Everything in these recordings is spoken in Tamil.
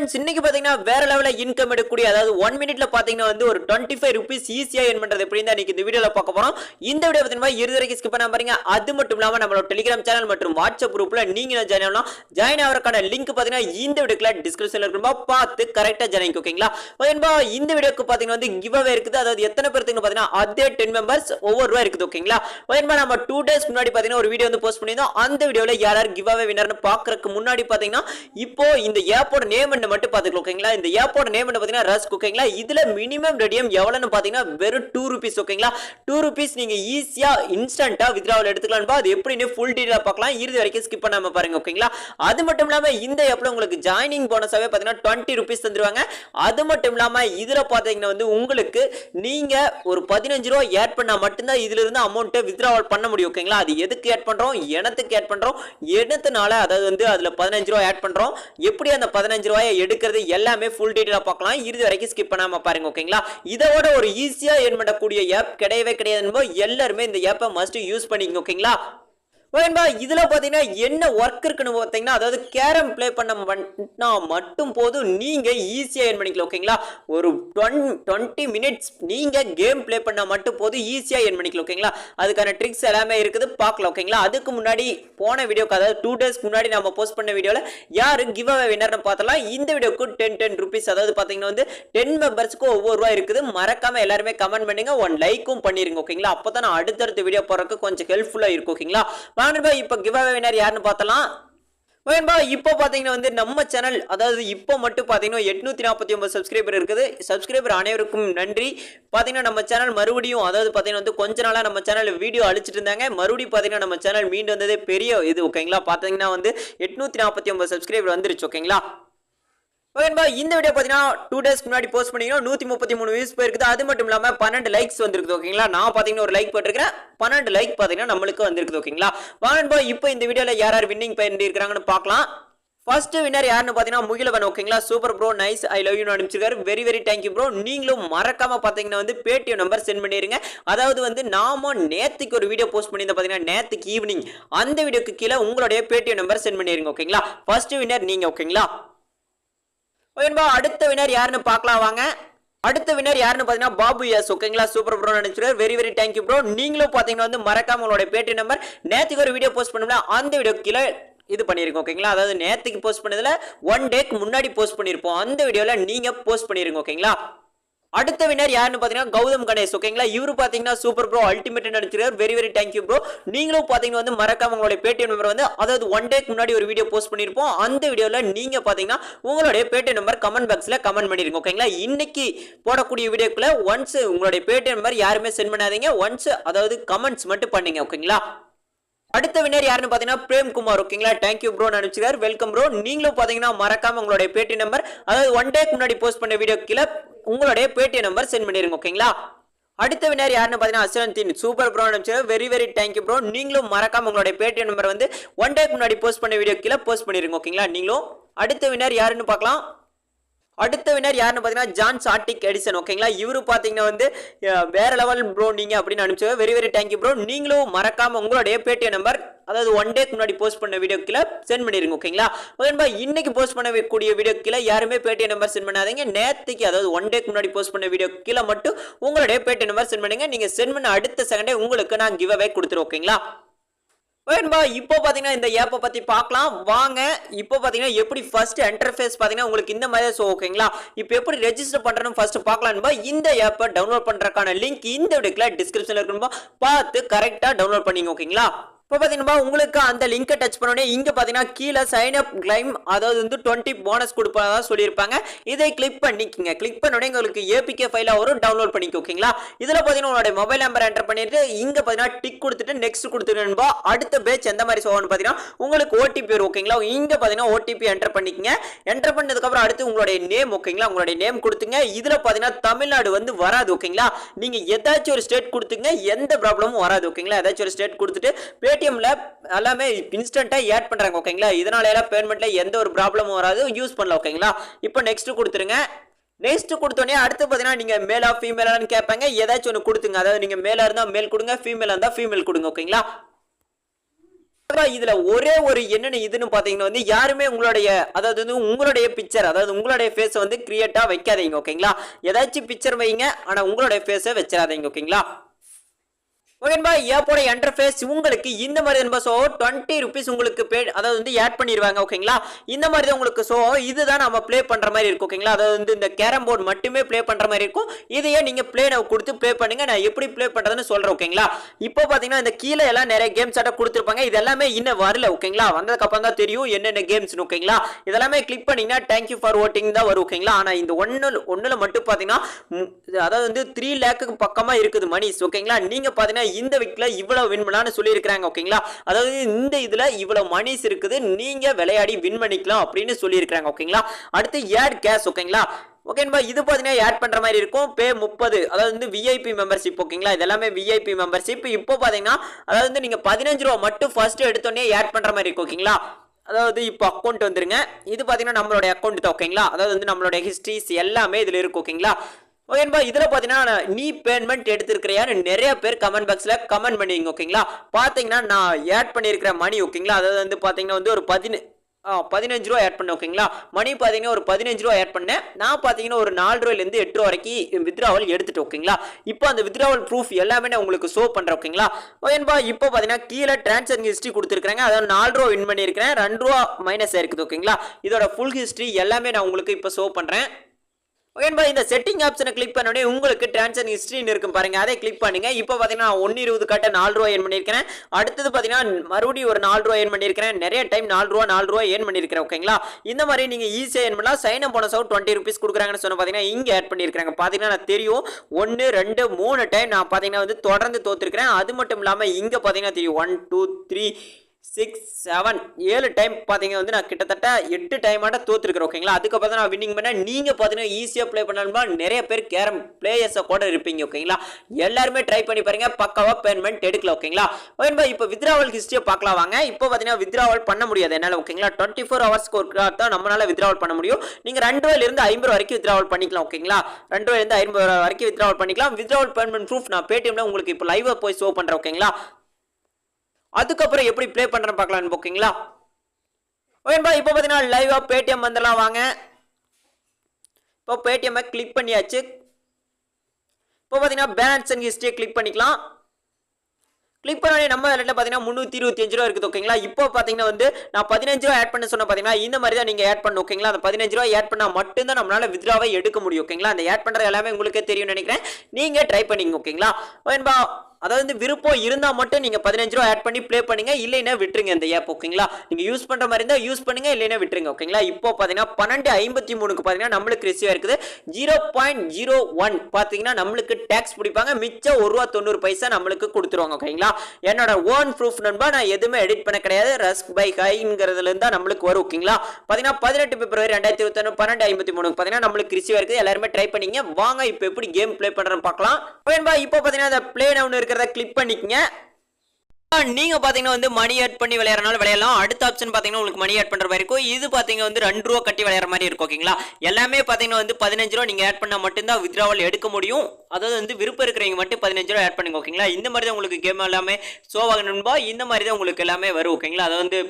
ஃப்ரெண்ட்ஸ் இன்னைக்கு பாத்தீங்கன்னா வேற லெவலில் இன்கம் எடுக்கக்கூடிய அதாவது ஒன் மினிட்ல பாத்தீங்கன்னா வந்து ஒரு டுவெண்ட்டி ஃபைவ் ருபீஸ் ஈஸியாக என் பண்றது எப்படி இன்னைக்கு இந்த வீடியோவில் பார்க்க போகிறோம் இந்த வீடியோ பார்த்தீங்கன்னா இறுதி வரைக்கும் ஸ்கிப் பண்ண பாருங்க. அது மட்டும் இல்லாம நம்மளோட டெலிகிராம் சேனல் மற்றும் வாட்ஸ்அப் குரூப்ல நீங்க ஜாயின் ஆகலாம் ஜாயின் ஆகிறக்கான லிங்க் பாத்தீங்கன்னா இந்த வீடியோக்குள்ள டிஸ்கிரிப்ஷனில் இருக்கும்பா பார்த்து கரெக்டா ஜாயின் ஓகேங்களா ஓகேன்பா இந்த வீடியோக்கு பாத்தீங்கன்னா வந்து கிவ் அவே இருக்குது. அதாவது எத்தனை பேருக்கு பாத்தீங்கன்னா அதே டென் மெம்பர்ஸ் ஒவ்வொரு ரூபா இருக்குது ஓகேங்களா ஓகேன்பா நம்ம டூ டேஸ் முன்னாடி பாத்தீங்கன்னா ஒரு வீடியோ வந்து போஸ்ட் பண்ணியிருந்தோம். அந்த வீடியோவில் யார் யார் கிவ் அவே வினர்னு பாக்குறதுக்கு முன்னாடி பாத்தீங்கன்னா இப்போ இந்த ஏப்போட நேம் என்ன மட்டும் பாத்துக்கலாம் ஓகேங்களா இந்த ஏப்போட நேம் என்ன பாத்தீங்கன்னா ரஸ் ஓகேங்களா இதுல மினிமம் ரெடியம் எவ்வளவுன்னு பாத்தீங்கன்னா வெறும் டூ ருபீஸ் ஓகேங்களா டூ ருபீஸ் நீங்க ஈஸியா இன்ஸ்டன்டா வித்ராவல் எடுத்துக்கலாம்ப்பா அது எப்படின்னு ஃபுல் டீடைலா பார்க்கலாம். இறுதி வரைக்கும் ஸ்கிப் பண்ணாம பாருங்க ஓகேங்களா அது மட்டும் இல்லாம இந்த ஏப்பில் உங்களுக்கு ஜாயினிங் போனஸாவே பாத்தீங்கன்னா டுவெண்ட்டி ருபீஸ் தந்துருவாங்க. அது மட்டும் இல்லாம இதுல பாத்தீங்கன்னா வந்து உங்களுக்கு நீங்க ஒரு பதினஞ்சு ரூபா ஆட் பண்ணா மட்டும்தான் இதுல இருந்து அமௌண்ட்டை வித்ராவல் பண்ண முடியும் ஓகேங்களா அது எதுக்கு ஆட் பண்றோம்? எனத்துக்கு ஆட் பண்றோம்? எனத்துனால அதாவது வந்து அதுல பதினஞ்சு ரூபா ஆட் பண்றோம்? எப்படி அந்த பதினஞ்சு ரூபாயை எடுக்கிறது எல்லாமே ஃபுல் டீட்டெயிலாக பார்க்கலாம். இறுதி வரைக்கும் ஸ்கிப் பண்ணாமல் பாருங்க ஓகேங்களா இதோட ஒரு ஈஸியா ஏன் பண்ணக்கூடிய ஆப் கிடையவே கிடையாது எல்லாருமே இந்த ஆப்பை மஸ்ட் யூஸ் பண்ணிக்கங்க ஓகேங்களா வேணும்பா இதில் பார்த்தீங்கன்னா என்ன ஒர்க் இருக்குன்னு பார்த்தீங்கன்னா அதாவது கேரம் ப்ளே பண்ண பண்ணா மட்டும் போதும். நீங்கள் ஈஸியாக ஏர்ன் பண்ணிக்கலாம் ஓகேங்களா ஒரு டுவெண்ட்டி மினிட்ஸ் நீங்கள் கேம் ப்ளே பண்ணால் மட்டும் போதும். ஈஸியாக ஏர்ன் பண்ணிக்கலாம் ஓகேங்களா அதுக்கான ட்ரிக்ஸ் எல்லாமே இருக்குது. பார்க்கலாம் ஓகேங்களா அதுக்கு முன்னாடி போன வீடியோக்கு அதாவது டூ டேஸ்க்கு முன்னாடி நம்ம போஸ்ட் பண்ண வீடியோவில் யார் கிவ் அவே வின்னர்னு பார்த்தலாம் இந்த வீடியோக்கு டென் டென் ருபீஸ் அதாவது பார்த்தீங்கன்னா வந்து டென் மெம்பர்ஸ்க்கு ஒவ்வொரு ரூபா இருக்குது. மறக்காமல் எல்லாருமே கமெண்ட் பண்ணுங்கள் ஒன் லைக்கும் பண்ணிடுங்க ஓகேங்களா அப்பதான் நான் அடுத்தடுத்த வீடியோ போகிறதுக்கு கொஞ்சம் ஹெல்ப்ஃபுல்லாக இருக்கும் ஓகேங்களா வாங்கப்பா இப்போ கிவ் அவே வினர் யாருன்னு பார்த்தலாம். வேணும்பா இப்போ பார்த்தீங்கன்னா வந்து நம்ம சேனல் அதாவது இப்போ மட்டும் பார்த்தீங்கன்னா எட்நூத்தி நாற்பத்தி ஒன்பது சப்ஸ்கிரைபர் இருக்குது. சப்ஸ்கிரைபர் அனைவருக்கும் நன்றி. பார்த்தீங்கன்னா நம்ம சேனல் மறுபடியும் அதாவது பார்த்தீங்கன்னா வந்து கொஞ்ச நாளாக நம்ம சேனல் வீடியோ அழிச்சிட்டு இருந்தாங்க. மறுபடியும் பார்த்தீங்கன்னா நம்ம சேனல் மீண்டு வந்ததே பெரிய இது ஓகேங்களா பார்த்தீங்கன்னா வந்து எட்நூத்தி நாற்பத்தி ஒன்பது சப்ஸ்கிரைபர் வந்துருச்சு ஓகேங்களா ஓகேன்பா இந்த வீடியோ பார்த்தீங்கன்னா டூ டேஸ் முன்னாடி போஸ்ட் பண்ணிங்கன்னா நூற்றி முப்பத்தி மூணு வியூஸ் போயிருக்குது. அது மட்டும் இல்லாமல் பன்னெண்டு லைக்ஸ் வந்திருக்குது ஓகேங்களா நான் பார்த்தீங்கன்னா ஒரு லைக் போட்டிருக்கிறேன். பன்னெண்டு லைக் பார்த்தீங்கன்னா நம்மளுக்கு வந்திருக்குது ஓகேங்களா வாங்கன்பா இப்போ இந்த வீடியோவில் யார் யார் வின்னிங் பண்ணியிருக்கிறாங்கன்னு பார்க்கலாம் ஃபர்ஸ்ட் வின்னர் யாருன்னு பார்த்தீங்கன்னா முகிலவன் ஓகேங்களா super bro nice I love you அனுப்பிச்சிருக்காரு. Very very thank you bro நீங்களும் மறக்காம பார்த்தீங்கன்னா வந்து பேடிஎம் நம்பர் சென்ட் பண்ணிருங்க. அதாவது வந்து நாம நேத்துக்கு ஒரு வீடியோ போஸ்ட் பண்ணியிருந்தோம் பார்த்தீங்கன்னா நேத்துக்கு ஈவினிங் அந்த வீடியோக்கு கீழே உங்களுடைய பேடிஎம் நம்பர் சென்ட் பண்ணிருங்க ஓகேங்களா ஃபர்ஸ்ட் வின்னர் நீங்க ஓகேங்களா ஓகேன்பா அடுத்த வினர் யாருன்னு பார்க்கலாம் வாங்க. அடுத்த வினர் யாருன்னு பார்த்தீங்கன்னா பாபு எஸ் ஓகேங்களா? Super bro நினைச்சிருக்காரு. Very very thank you bro நீங்களும் பார்த்தீங்கன்னா வந்து மறக்காம உங்களோட பேட்டி நம்பர் நேற்றுக்கு ஒரு வீடியோ போஸ்ட் பண்ணோம்னா அந்த வீடியோ கீழே இது பண்ணியிருக்கோம் ஓகேங்களா? அதாவது நேற்றுக்கு போஸ்ட் பண்ணதில் ஒன் டேக்கு முன்னாடி போஸ்ட் பண்ணியிருப்போம் அந்த வீடியோவில் நீங்கள் போஸ்ட் பண்ணிருங்க ஓகேங்களா? அடுத்த வினர் யாருன்னு பார்த்தீங்கன்னா கௌதம் கணேஷ் ஓகேங்களா இவரு பார்த்தீங்கன்னா சூப்பர் ப்ரோ அல்டிமேட் நடிச்சிருக்காரு. Very very thank you bro நீங்களும் பார்த்தீங்கன்னா வந்து மறக்காம உங்களுடைய பேடிஎம் நம்பர் வந்து அதாவது ஒன் டேக்கு முன்னாடி ஒரு வீடியோ போஸ்ட் பண்ணியிருப்போம் அந்த வீடியோவில் நீங்கள் பார்த்தீங்கன்னா உங்களுடைய பேடிஎம் நம்பர் கமெண்ட் பாக்ஸில் கமெண்ட் பண்ணிருங்க ஓகேங்களா இன்னைக்கு போடக்கூடிய வீடியோக்குள்ள ஒன்ஸ் உங்களுடைய பேடிஎம் நம்பர் யாருமே சென்ட் பண்ணாதீங்க. ஒன்ஸ் அதாவது கமெண்ட்ஸ் மட்டும் பண்ணுங்க ஓகேங்களா அடுத்த வினர் யாருன்னு பார்த்தீங்கன்னா பிரேம் குமார் ஓகேங்களா தேங்க்யூ ப்ரோ நினைச்சுக்கார் வெல்கம் ப்ரோ நீங்களும் பார்த்தீங்கன்னா மறக்காம உங்களுடைய பேட்டி நம்பர் அதாவது ஒன் டேக்கு முன்னாடி போஸ்ட் பண்ண வீடியோ கீழே உங்களுடைய பேட்டி நம்பர் சென்ட் பண்ணிருங்க ஓகேங்களா? அடுத்த வினர் யாருன்னு பார்த்தீங்கன்னா அசரந்தின் சூப்பர் ப்ரோ நினைச்சு very very thank you bro நீங்களும் மறக்காம உங்களுடைய பேட்டி நம்பர் வந்து ஒன் டேக்கு முன்னாடி போஸ்ட் பண்ண வீடியோ கீழே போஸ்ட் பண்ணிருங்க ஓகேங்களா? நீங்களும் அடுத்த வினர் யாருன்னு பார்க்கலாம். அடுத்த வினர் யாருன்னு பார்த்தீங்கன்னா ஜான் சாட்டிக் எடிசன் ஓகேங்களா இவரு பார்த்தீங்கன்னா வந்து வேற லெவல் ப்ரோ நீங்க அப்படின்னு அனுப்பிச்சு வெரி வெரி தேங்க்யூ ப்ரோ நீங்களும் மறக்காம உங்களுடைய பேடிஎம் நம்பர் அதாவது ஒன் டேக்கு முன்னாடி போஸ்ட் பண்ண வீடியோ கீழே சென்ட் பண்ணிருங்க ஓகேங்களா ஓகேன்பா இன்னைக்கு போஸ்ட் பண்ணக்கூடிய வீடியோ கீழே யாருமே பேடிஎம் நம்பர் சென்ட் பண்ணாதீங்க. நேற்றுக்கு அதாவது ஒன் டேக்கு முன்னாடி போஸ்ட் பண்ண வீடியோ கீழே மட்டும் உங்களுடைய பேடிஎம் நம்பர் சென்ட் பண்ணுங்க. நீங்க சென்ட் பண்ண அடுத்த செகண்டே உங்களுக்கு நான் கிவ் அவே கொடுத்துருவோம் ஓகேங்களா வேணும்பா இப்போ பார்த்தீங்கன்னா இந்த ஏப்பை பற்றி பார்க்கலாம். வாங்க. இப்போ பார்த்தீங்கன்னா எப்படி ஃபர்ஸ்ட் இன்டர்ஃபேஸ் பார்த்தீங்கன்னா உங்களுக்கு இந்த மாதிரி ஸோ ஓகேங்களா இப்போ எப்படி ரெஜிஸ்டர் பண்ணுறேன்னு ஃபர்ஸ்ட் பார்க்கலாம்பா இந்த ஆப்பை டவுன்லோட் பண்ணுறதுக்கான லிங்க் இந்த வீடியோக்கில் டிஸ்கிரிப்ஷனில் இருக்கணும்பா பார்த்து கரெக்டாக டவுன்லோட் பண்ணிங்க ஓகேங்களா இப்போ பார்த்தீங்கன்னா உங்களுக்கு அந்த லிங்கை டச் பண்ணோடனே இங்கே பார்த்தீங்கன்னா கீழே சைன் அப் கிளைம் அதாவது வந்து டுவெண்ட்டி போனஸ் கொடுப்பதாக சொல்லியிருப்பாங்க. இதை கிளிக் பண்ணிக்கங்க. கிளிக் பண்ணோடனே உங்களுக்கு ஏபிகே ஃபைலாக வரும். டவுன்லோட் பண்ணிக்க ஓகேங்களா இதில் பார்த்தீங்கன்னா உங்களுடைய மொபைல் நம்பர் என்டர் பண்ணிட்டு இங்கே பார்த்தீங்கன்னா டிக் கொடுத்துட்டு நெக்ஸ்ட் கொடுத்துருன்பா அடுத்த பேட்ச் எந்த மாதிரி சோகன்னு பார்த்தீங்கன்னா உங்களுக்கு ஓடிபி வரும் ஓகேங்களா இங்கே பார்த்தீங்கன்னா ஓடிபி என்டர் பண்ணிக்கங்க. என்டர் பண்ணதுக்கப்புறம் அடுத்து உங்களுடைய நேம் ஓகேங்களா உங்களுடைய நேம் கொடுத்துங்க. இதில் பார்த்தீங்கன்னா தமிழ்நாடு வந்து வராது ஓகேங்களா நீங்கள் ஏதாச்சும் ஒரு ஸ்டேட் கொடுத்துங்க எந்த ப்ராப்ளமும் வராது ஓகேங்களா ஏதாச்சும் ஒரு ஸ்டேட் கொடுத்துட்டு பேடிஎம்ல எல்லாமே இன்ஸ்டன்ட்டாக ஆட் பண்ணுறாங்க ஓகேங்களா இதனால எல்லாம் பேமெண்ட்ல எந்த ஒரு ப்ராப்ளமும் வராது. யூஸ் பண்ணலாம் ஓகேங்களா இப்போ நெக்ஸ்ட் கொடுத்துருங்க. நெக்ஸ்ட் கொடுத்தோடனே அடுத்து பார்த்தீங்கன்னா நீங்கள் மேலா ஃபீமேலான்னு கேட்பாங்க. ஏதாச்சும் ஒன்று கொடுத்துங்க. அதாவது நீங்கள் மேலாக இருந்தால் மேல் கொடுங்க ஃபீமேலாக இருந்தால் ஃபீமேல் கொடுங்க ஓகேங்களா இதுல ஒரே ஒரு என்னென்ன இதுன்னு பாத்தீங்கன்னா வந்து யாருமே உங்களுடைய அதாவது வந்து உங்களுடைய பிக்சர் அதாவது உங்களுடைய ஃபேஸை வந்து கிரியேட்டா வைக்காதீங்க ஓகேங்களா ஏதாச்சும் பிக்சர் வைங்க ஆனா உங்களுடைய ஃபேஸை வச்சிடாதீங்க ஓகேங்களா ஓகேன்பா ஏப்போட இன்டர்ஃபேஸ் உங்களுக்கு இந்த மாதிரி தான் ஸோ டுவெண்ட்டி ருபீஸ் உங்களுக்கு பே அதாவது வந்து ஆட் பண்ணிடுவாங்க ஓகேங்களா இந்த மாதிரி தான் உங்களுக்கு ஸோ இதுதான் நம்ம ப்ளே பண்ணுற மாதிரி இருக்கும் ஓகேங்களா அதாவது வந்து இந்த கேரம் போர்டு மட்டுமே ப்ளே பண்ணுற மாதிரி இருக்கும். இதையே நீங்கள் ப்ளே கொடுத்து ப்ளே பண்ணுங்க. நான் எப்படி ப்ளே பண்ணுறதுன்னு சொல்கிறேன் ஓகேங்களா இப்போ பார்த்தீங்கன்னா இந்த கீழே எல்லாம் நிறைய கேம்ஸ் ஆட்ட கொடுத்துருப்பாங்க. இது எல்லாமே இன்னும் வரல ஓகேங்களா வந்ததுக்கப்புறம் தான் தெரியும் என்னென்ன கேம்ஸ்னு ஓகேங்களா இதெல்லாமே கிளிக் பண்ணீங்கன்னா தேங்க்யூ ஃபார் ஓட்டிங் தான் வரும் ஓகேங்களா ஆனால் இந்த ஒன்று ஒன்றில் மட்டும் பார்த்தீங்கன்னா அதாவது வந்து த்ரீ லேக்குக்கு பக்கமாக இருக்குது மணிஸ் ஓகேங்களா நீங்கள் பார்த்தீங்கன்னா இந்த வீக்ல இவ்வளவு வின் பண்ணலாம்னு சொல்லியிருக்கிறாங்க ஓகேங்களா அதாவது இந்த இதுல இவ்வளவு மணிஸ் இருக்குது நீங்க விளையாடி வின் பண்ணிக்கலாம் அப்படின்னு சொல்லியிருக்கிறாங்க ஓகேங்களா அடுத்து ஏட் கேஷ் ஓகேங்களா ஓகேன்பா இது பார்த்தீங்கன்னா ஆட் பண்ற மாதிரி இருக்கும். பே முப்பது அதாவது வந்து விஐபி மெம்பர்ஷிப் ஓகேங்களா இதெல்லாமே விஐபி மெம்பர்ஷிப் இப்போ பார்த்தீங்கன்னா அதாவது வந்து நீங்கள் பதினஞ்சு ரூபா மட்டும் ஃபர்ஸ்ட் எடுத்தோடனே ஆட் பண்ணுற மாதிரி இருக்கும் ஓகேங்களா அதாவது இப்போ அக்கௌண்ட் வந்துருங்க. இது பார்த்தீங்கன்னா நம்மளுடைய அக்கௌண்ட் தான் ஓகேங்களா அதாவது வந்து நம்மளுடைய ஹிஸ்ட்ரிஸ் எல்லாமே இதில் இருக்கும் ஓகேங்களா ஓகேன்பா இதில் பார்த்தீங்கன்னா நீ பேமெண்ட் எடுத்திருக்கிறியான்னு நிறைய பேர் கமெண்ட் பாக்ஸில் கமெண்ட் பண்ணுவீங்க ஓகேங்களா பார்த்தீங்கன்னா நான் ஆட் பண்ணியிருக்கிற மணி ஓகேங்களா அதாவது வந்து பார்த்தீங்கன்னா வந்து ஒரு பதினு ஆ பதினஞ்சு ரூபா ஆட் பண்ணேன் ஓகேங்களா மணி பார்த்தீங்கன்னா ஒரு பதினஞ்சு ரூபா ஆட் பண்ணேன். நான் பார்த்தீங்கன்னா ஒரு நாலு ரூபாயிலேருந்து எட்டு ரூபா வரைக்கும் வித்ராவல் எடுத்துட்டு ஓகேங்களா இப்போ அந்த வித்ராவல் ப்ரூஃப் எல்லாமே நான் உங்களுக்கு ஷோ பண்ணுறேன் ஓகேங்களா ஓகேன்பா இப்போ பார்த்தீங்கன்னா கீழே டிரான்சாக்ஷன் ஹிஸ்ட்ரி கொடுத்துருக்காங்க அதாவது நாலு ரூபா வின் பண்ணியிருக்கிறேன். ரெண்டு ரூபா மைனஸ் ஆயிருக்குது ஓகேங்களா இதோட ஃபுல் ஹிஸ்ட்ரி எல்லாமே நான் உங்களுக்கு இப்போ ஷோ பண்ணுறேன் என்பது இந்த செட்டிங் ஆப்ஷனை கிளிக் பண்ணோடனே உங்களுக்கு டிரான்சன் ஹிஸ்ட்ரின்னு இருக்கும் பாருங்க. அதை கிளிக் பண்ணுங்க. இப்போ பார்த்தீங்கன்னா ஒன்று இருபது கட்ட நாலு ரூபா ஏன் பண்ணியிருக்கிறேன். அடுத்தது பார்த்தீங்கன்னா மறுபடியும் ஒரு நாலு ரூபா ஏன் பண்ணியிருக்கிறேன். நிறைய டைம் நாலு ரூபா நாலு ரூபா ஏன் பண்ணியிருக்கிறேன் ஓகேங்களா இந்த மாதிரி நீங்கள் ஈஸியாக ஏன் பண்ணலாம். சைன் அப் போனஸாக டுவெண்ட்டி ருபீஸ் கொடுக்குறாங்கன்னு சொன்ன பார்த்தீங்கன்னா இங்கே ஆட் பண்ணியிருக்காங்க பார்த்தீங்கன்னா நான் தெரியும். ஒன்று ரெண்டு மூணு டைம் நான் பார்த்தீங்கன்னா வந்து தொடர்ந்து தோத்துருக்கிறேன். அது மட்டும் இல்லாமல் இங்கே பார்த்தீங்கன்னா தெரியும். One two three six seven ஏழு டைம் பார்த்தீங்க வந்து நான் கிட்டத்தட்ட எட்டு டைமாட்ட தோத்துருக்கிறேன் ஓகேங்களா அதுக்கப்புறம் தான் நான் வின்னிங் பண்ணேன். நீங்கள் பார்த்தீங்கன்னா ஈஸியாக ப்ளே பண்ணணுமா நிறைய பேர் கேரம் பிளேயர்ஸை கூட இருப்பீங்க ஓகேங்களா எல்லாருமே ட்ரை பண்ணி பாருங்க பக்காவாக பேமெண்ட் எடுக்கல ஓகேங்களா ஓகேபா இப்போ வித்ராவல் ஹிஸ்ட்ரியை பார்க்கலாம் வாங்க. இப்போ பார்த்தீங்கன்னா வித்ராவல் பண்ண முடியாது. என்னால் ஓகேங்களா டுவெண்ட்டி ஃபோர் ஹவர்ஸ்க்கு ஒரு தான் நம்மளால் வித்ராவல் பண்ண முடியும். நீங்கள் ரெண்டு ரூபாயிலிருந்து ஐம்பது வரைக்கும் வித்ராவல் பண்ணிக்கலாம் ஓகேங்களா ரெண்டு ரூபாயிலிருந்து ஐம்பது ரூபா வரைக்கும் வித்ராவல் பண்ணிக்கலாம். வித்ராவல் பேமெண்ட் ப்ரூஃப் நான் பேடிஎம்ல உங்களுக்கு இப்போ லைவாக போய் ஷோ பண்ணுறேன் ஓகேங்களா அதுக்கப்புறம் எப்படி ப்ளே பண்ணுறேன்னு பார்க்கலான்னு ஓகேங்களா ஓகேப்பா இப்போ பார்த்தீங்கன்னா லைவாக பேடிஎம் வந்துடலாம் வாங்க. இப்போ பேடிஎம்மை கிளிக் பண்ணியாச்சு. இப்போ பார்த்தீங்கன்னா பேலன்ஸ் அண்ட் ஹிஸ்ட்ரியை கிளிக் பண்ணிக்கலாம். கிளிக் பண்ண நம்ம ரெண்டு பார்த்தீங்கன்னா முந்நூற்றி இருபத்தஞ்சு ரூபா இருக்குது ஓகேங்களா இப்போ பார்த்தீங்கன்னா வந்து நான் பதினஞ்சு ரூபா ஆட் பண்ண சொன்ன பார்த்தீங்கன்னா இந்த மாதிரி தான் நீங்கள் ஆட் பண்ணணும் ஓகேங்களா அந்த பதினஞ்சு ரூபா ஆட் பண்ணால் மட்டும்தான் நம்மளால் வித்ராவை எடுக்க முடியும் ஓகேங்களா அந்த ஆட் பண்ணுறது எல்லாமே உங்களுக்கே தெரியும்னு நினைக்கிறேன். நீங்கள் ட்ரை பண்ணிங்க ஓகேங்களா ஓகேன்பா அதாவது வந்து விருப்பம் இருந்தால் மட்டும் நீங்கள் பதினஞ்சு ரூபா ஆட் பண்ணி ப்ளே பண்ணுங்க இல்லைன்னா விட்டுருங்க இந்த ஆப் ஓகேங்களா நீங்கள் யூஸ் பண்ணுற மாதிரி இருந்தால் யூஸ் பண்ணுங்க இல்லைன்னா விட்டுருங்க ஓகேங்களா இப்போ பார்த்தீங்கன்னா பன்னெண்டு ஐம்பத்தி மூணுக்கு பார்த்தீங்கன்னா நம்மளுக்கு ரிசீவ் இருக்குது ஜீரோ பாயிண்ட் ஜீரோ ஒன் பார்த்தீங்கன்னா நம்மளுக்கு டேக்ஸ் பிடிப்பாங்க. மிச்சம் ஒரு ரூபா தொண்ணூறு பைசா நம்மளுக்கு கொடுத்துருவாங்க ஓகேங்களா என்னோட ஓன் ப்ரூஃப் நண்பா நான் எதுவுமே எடிட் பண்ண கிடையாது. ரஸ்க் பை ஹைங்கிறதுல தான் நம்மளுக்கு வரும் ஓகேங்களா பார்த்தீங்கன்னா பதினெட்டு பிப்ரவரி ரெண்டாயிரத்தி இருபத்தொன்று பன்னெண்டு ஐம்பத்தி மூணு பார்த்தீங்கன்னா நம்மளுக்கு ரிசீவ் இருக்குது எல்லாருமே ட்ரை பண்ணிங்க. வாங்க இப்போ எப்படி கேம் ப்ளே பண்ணுறேன்னு பார்க்கலாம் இப்போ பார்த்தீங்கன்னா அந்த ப்ளே டவுன் இருக்கிறத கிளிக் பண்ணிக்கங்க. ஆ, நீங்க பாத்தீங்கன்னா வந்து மணி ஆட் பண்ணி விளையாடுறனால விளையாடலாம். அடுத்த ஆப்ஷன் பாத்தீங்கன்னா உங்களுக்கு மணி ஆட் பண்ற மாதிரி இருக்கும். இது பாத்தீங்கன்னா வந்து ரெண்டு ரூபா கட்டி விளையாடுற மாதிரி இருக்கும் ஓகேங்களா எல்லாமே பாத்தீங்கன்னா வந்து பதினஞ்சு ரூபா நீங்க ஆட் பண்ணா மட்டும்தான் வித்ராவல் எடுக்க முடியும். அதாவது வந்து விருப்பம் இருக்கிறவங்க மட்டும் பதினஞ்சு ரூபா ஆட் பண்ணுங்க ஓகேங்களா இந்த மாதிரி தான் உங்களுக்கு கேம் எல்லாமே ஷோ ஆகணும்பா இந்த மாதிரி தான் உங்களுக்கு எல்லாமே வரும் ஓகேங்களா அதை வந்து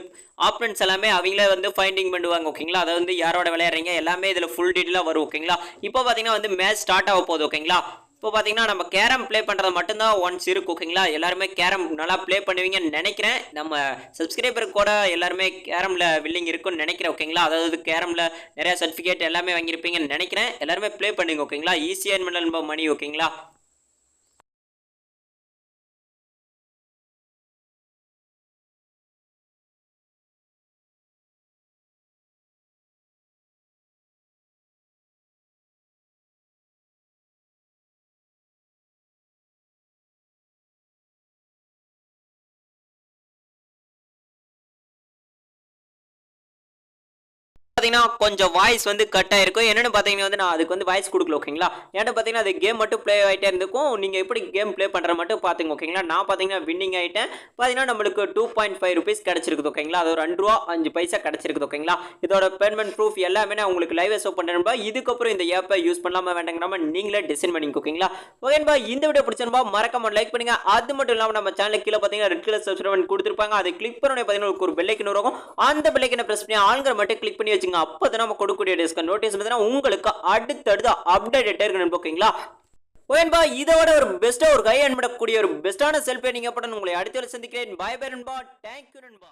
ஆப்னன்ஸ் எல்லாமே அவங்களே வந்து ஃபைண்டிங் பண்ணுவாங்க ஓகேங்களா அதை வந்து யாரோட விளையாடுறீங்க? எல்லாமே இதில் ஃபுல் டீட்டெயிலாக வரும் ஓகேங்களா இப்போ பார்த்தீங்கன்னா வந்து மேட்ச் ஸ்டார்ட் ஆக போகுது ஓகேங்களா இப்போ பார்த்தீங்கன்னா நம்ம கேரம் ப்ளே பண்ணுறது மட்டும்தான் ஒன்ஸ் இருக்கு ஓகேங்களா? எல்லாருமே கேரம் நல்லா ப்ளே பண்ணுவீங்கன்னு நினைக்கிறேன். நம்ம சப்ஸ்கிரைபர் கூட எல்லாருமே கேரமில் வில்லிங் இருக்குன்னு நினைக்கிறேன் ஓகேங்களா? அதாவது கேரமில் நிறையா சர்டிஃபிகேட் எல்லாமே வாங்கியிருப்பீங்கன்னு நினைக்கிறேன். எல்லாருமே ப்ளே பண்ணுங்க ஓகேங்களா? ஈஸியாக பண்ண மணி ஓகேங்களா? பார்த்தீங்கன்னா கொஞ்சம் வாய்ஸ் வந்து கட் ஆயிருக்கும். என்னன்னு பார்த்தீங்கன்னா வந்து நான் அதுக்கு வந்து வாய்ஸ் கொடுக்கல ஓகேங்களா ஏன்னா பார்த்தீங்கன்னா அது கேம் மட்டும் ப்ளே ஆகிட்டே இருந்துக்கும் நீங்கள் எப்படி கேம் ப்ளே பண்ணுற மட்டும் பார்த்துங்க ஓகேங்களா நான் பார்த்தீங்கன்னா வின்னிங் ஆகிட்டேன் பார்த்தீங்கன்னா நம்மளுக்கு டூ பாயிண்ட் ஃபைவ் ருபீஸ் கிடச்சிருக்குது ஓகேங்களா அது ஒரு ரெண்டு ரூபா அஞ்சு பைசா கிடச்சிருக்குது ஓகேங்களா இதோட பேமெண்ட் ப்ரூஃப் எல்லாமே நான் உங்களுக்கு லைவ் ஷோ பண்ணுறேன்பா இதுக்கப்புறம் இந்த ஆப்பை யூஸ் பண்ணலாமா வேண்டாங்கிறாம நீங்களே டிசைன் பண்ணிங்க ஓகேங்களா ஓகேன்பா இந்த வீடியோ பிடிச்சிருந்தா மறக்காம லைக் பண்ணுங்க. அது மட்டும் இல்லாமல் நம்ம சேனல் கீழே பார்த்தீங்கன்னா ரெட் கலர் சப்ஸ்கிரைப் கொடுத்துருப்பாங்க. அதை கிளிக் பண்ணி பார்த்தீங்கன்னா உங்களுக்கு ஒரு பெல்லைக்கன் இருக்கும் அந்த பெல்லைக்கனை ப்ரெஸ் பண்ணி ஆளுங்கிற மட்டும் கிளிக் பண்ணி வச்சுங்க. அப்போ தான் நம்ம கொடுக்கக்கூடிய டிஸ்கவுண்ட் நோட்டீஸ் பார்த்தீங்கன்னா உங்களுக்கு அடுத்தடுத்து அப்டேட் இருக்கணும் ஓகேங்களா? ஓகேன்பா இதோட ஒரு பெஸ்ட்டாக ஒரு கை அன்படக்கூடிய ஒரு பெஸ்ட்டான செல்ஃபி நீங்கள் படம் உங்களை அடுத்த சந்திக்கிறேன். பாய் பை நண்பா. தேங்க்யூ நண்பா.